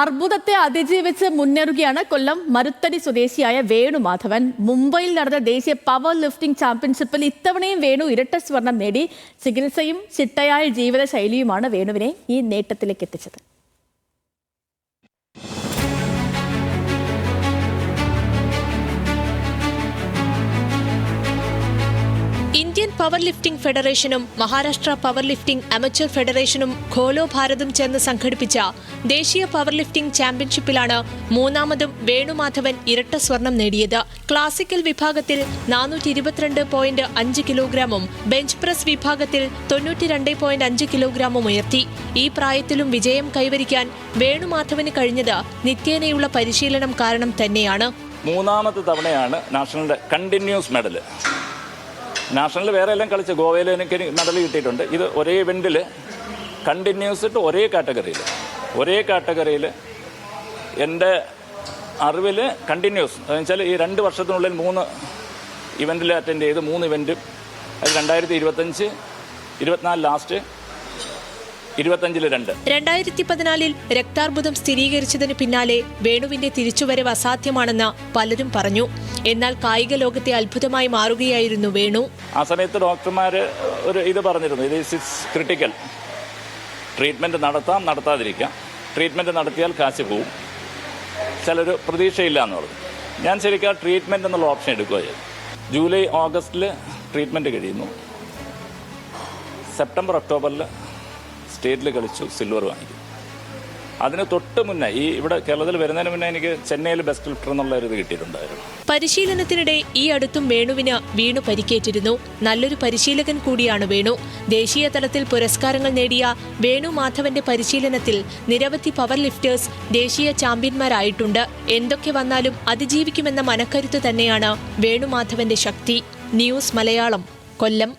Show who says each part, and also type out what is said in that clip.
Speaker 1: അർബുദത്തെ അതിജീവിച്ച് മുന്നേറുകയാണ് കൊല്ലം മരുത്തടി സ്വദേശിയായ വേണു മാധവൻ. മുംബൈയിൽ നടന്ന ദേശീയ പവർ ലിഫ്റ്റിംഗ് ചാമ്പ്യൻഷിപ്പിൽ ഇത്തവണയും വേണു ഇരട്ട സ്വർണം നേടി. ചികിത്സയും ചിട്ടയായ ജീവിതശൈലിയുമാണ് വേണുവിനെ ഈ നേട്ടത്തിലേക്ക് എത്തിച്ചത്.
Speaker 2: പവർ ലിഫ്റ്റിംഗ് ഫെഡറേഷനും മഹാരാഷ്ട്ര പവർ ലിഫ്റ്റിംഗ് അമച്വർ ഫെഡറേഷനും ഖോലോ ഭാരതും ചേർന്ന് സംഘടിപ്പിച്ച ദേശീയ പവർ ലിഫ്റ്റിംഗ് ചാമ്പ്യൻഷിപ്പിലാണ് മൂന്നാമതും വേണുമാധവൻ ഇരട്ട സ്വർണം നേടിയത്. ക്ലാസിക്കൽ വിഭാഗത്തിൽ നാനൂറ്റി ഇരുപത്തിരണ്ട് പോയിന്റ് അഞ്ച് കിലോഗ്രാമും ബെഞ്ച് പ്രസ് വിഭാഗത്തിൽ തൊണ്ണൂറ്റി രണ്ട് പോയിന്റ് അഞ്ച് കിലോഗ്രാമും ഉയർത്തി. ഈ പ്രായത്തിലും വിജയം കൈവരിക്കാൻ വേണുമാധവന് കഴിഞ്ഞത് നിത്യേനയുള്ള പരിശീലനം കാരണം തന്നെയാണ്.
Speaker 3: മൂന്നാമത്തെ തവണയാണ് നാഷണൽ കണ്ടിന്യൂസ് മെഡൽ നാഷണൽ വേറെ എല്ലാം കളിച്ച് ഗോവയിൽ എനിക്ക് മെഡൽ കിട്ടിയിട്ടുണ്ട്. ഇത് ഒരേ ഇവന്റിൽ കണ്ടിന്യൂസ് ഇട്ട് ഒരേ കാറ്റഗറിയിൽ ഒരേ കാറ്റഗറിയിൽ എന്റെ അറിവിൽ കണ്ടിന്യൂസ് എന്ന് വെച്ചാൽ ഈ രണ്ട് വർഷത്തിനുള്ളിൽ മൂന്ന് ഇവന്റിൽ അറ്റൻഡ് ചെയ്ത് മൂന്ന് ഇവന്റും അത് രണ്ടായിരത്തി ഇരുപത്തഞ്ച് ഇരുപത്തിനാല് ലാസ്റ്റ് ഇരുപത്തഞ്ചിൽ രണ്ട്.
Speaker 2: രണ്ടായിരത്തി പതിനാലിൽ രക്താർബുദം സ്ഥിരീകരിച്ചതിന് പിന്നാലെ വേണുവിന്റെ തിരിച്ചുവരവ് അസാധ്യമാണെന്ന് പലരും പറഞ്ഞു. എന്നാൽ കായിക ലോകത്തെ അത്ഭുതമായി മാറുകയായിരുന്നു വേണു.
Speaker 3: ആ സമയത്ത് ഡോക്ടർമാര് ഒരു ഇത് പറഞ്ഞിരുന്നു. ഇത് ക്രിട്ടിക്കൽ ട്രീറ്റ്മെന്റ് നടത്താം നടത്താതിരിക്കാം. ട്രീറ്റ്മെന്റ് നടത്തിയാൽ കാശ് പോവും. ചിലർ പ്രതീക്ഷയില്ല എന്നുള്ളത് ഞാൻ ശരിക്കും ട്രീറ്റ്മെന്റ് എന്നുള്ള ഓപ്ഷൻ എടുക്കുക ചെയ്തു ജൂലൈ ഓഗസ്റ്റിൽ ട്രീറ്റ്മെന്റ് കഴിയുന്നു. സെപ്റ്റംബർ ഒക്ടോബറിൽ സ്റ്റേറ്റിൽ കളിച്ചു സിൽവർ വാങ്ങിക്കും അതിന് തൊട്ട് മുന്നേ ഈ ഇവിടെ കേരളത്തിൽ വരുന്നതിന് മുന്നേ എനിക്ക് ചെന്നൈയിൽ ബെസ്റ്റ് ലിഫ്റ്റർ എന്നുള്ള ഒരു ഇത് കിട്ടിയിട്ടുണ്ടായിരുന്നു.
Speaker 2: പരിശീലനത്തിനിടെ ഈ അടുത്തും വേണുവിന് വീണു പരിക്കേറ്റിരുന്നു. നല്ലൊരു പരിശീലകൻ കൂടിയാണ് വേണു. ദേശീയ തലത്തിൽ പുരസ്കാരങ്ങൾ നേടിയ വേണു മാധവന്റെ പരിശീലനത്തിൽ നിരവധി പവർ ലിഫ്റ്റേഴ്സ് ദേശീയ ചാമ്പ്യന്മാരായിട്ടുണ്ട്. എന്തൊക്കെ വന്നാലും അതിജീവിക്കുമെന്ന മനക്കരുത്ത് തന്നെയാണ് വേണു മാധവന്റെ ശക്തി. ന്യൂസ് മലയാളം കൊല്ലം.